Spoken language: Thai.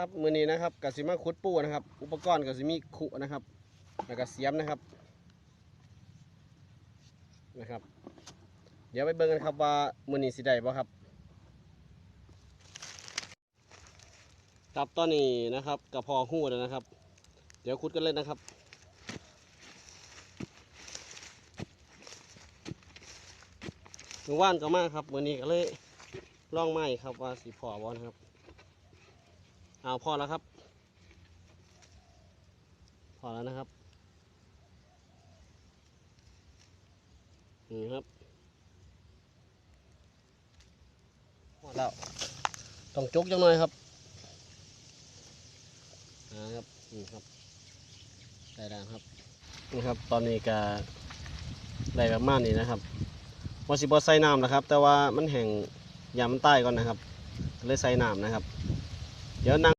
ครับมือนี้นะครับกสิมาขุดปูนะครับ อุปกรณ์กสิมีขุนะครับแล้วก็เสียมนะครับนะครับ เดี๋ยวไปเบิ่งกันครับว่ามือนี้สิได้บ่ครับครับตอนนี้นะครับกับพอหู้แล้วนะครับ เดี๋ยวขุดกันเลยนะครับมือว่านก็มากครับมือนี้ก็เลยล่องไม้ครับว่าสีพอบอนครับ เอาพอแล้วครับ พอแล้วนะครับ นี่ครับพอแล้วต้องจุกจังหน่อยครับนะครับนี่ครับได้แล้วครับนี่ครับ ตอนนี้ก็ได้ประมาณนี้นะครับวาสิบอใส่น้ำนะครับ แต่ว่ามันแห้งยามันใต้ก่อนนะครับเลยใส่น้ำนะครับ เดี๋ยวนั่ง